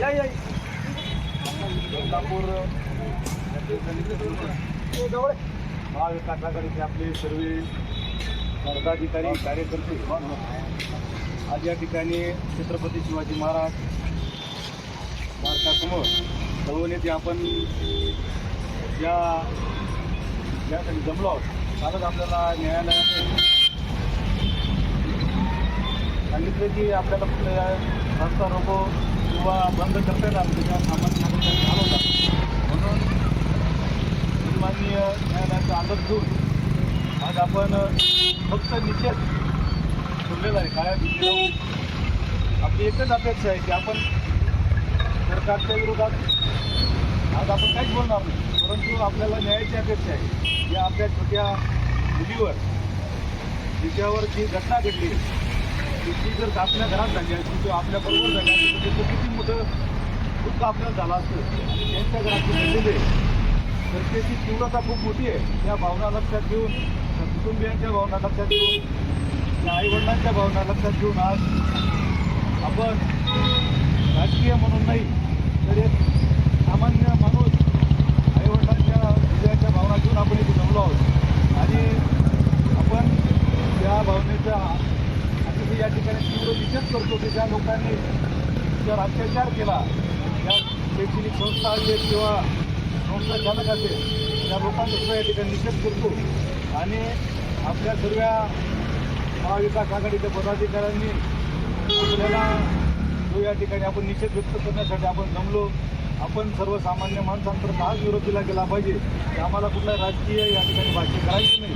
या या बदलापूर महाविकास आघाडीचे आपले सर्व पदाधिकारी कार्यकर्ते आज या ठिकाणी छत्रपती शिवाजी महाराज भारतासमोर सर्व नेते आपण या या ठिकाणी जमलो आहोत कालच आपल्याला न्यायालयाने सांगितलं की आपल्याला कुठल्या रस्ता रोको. किंवा बंद करता येणार म्हणजे त्याच्या सामान्य नागरिकांनी म्हणून माननीय न्यायालयाचा आदर घेऊन आज आपण फक्त निषेध ठेवलेला आहे काळ्या भीती आपली एकच अपेक्षा आहे की आपण सरकारच्या विरोधात आज आपण काहीच बोलणार नाही परंतु आपल्याला न्यायाची अपेक्षा आहे. या आपल्या छोट्या मुलीवर तिच्यावर जी घटना घडली ती जर आपल्या घरात झाली असती किंवा आपल्या बरोबर झाली असती तर त्याचं किती मोठं दुःख आपल्याला झालं असतं. आणि त्यांच्या घरात जे घडलेले तर त्याची तीव्रता खूप मोठी आहे. त्या भावना लक्षात घेऊन त्या कुटुंबियांच्या भावना लक्षात घेऊन त्या आईवडिलांच्या भावना लक्षात घेऊन आज आपण राजकीय म्हणून नाही तर एक सामान्य माणूस आईवडिलांच्या हृदयाच्या भावना घेऊन आपण इथे जमलो आहोत आणि आपण त्या भावनेचा अतिशय या ठिकाणी तीव्र निषेध करतो की ज्या लोकांनी जर अत्याचार केला या शैक्षणिक संस्था असेल किंवा संस्था चालक असेल त्या लोकांचा सुद्धा या ठिकाणी निषेध करतो. आणि आपल्या सर्व महाविकास आघाडीच्या पदाधिकाऱ्यांनी आपल्याला जो या ठिकाणी आपण निषेध व्यक्त करण्यासाठी आपण जमलो. आपण सर्वसामान्य माणसांपर्यंत हाच विरोध दिला गेला पाहिजे. की आम्हाला कुठला राजकीय या ठिकाणी भाष्य करायचे नाही.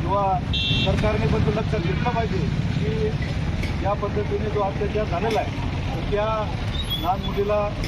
किंवा सरकारने पण ते लक्षात घेतलं पाहिजे की या पद्धतीने जो अत्याचार झालेला आहे तर त्या लहान मुलीला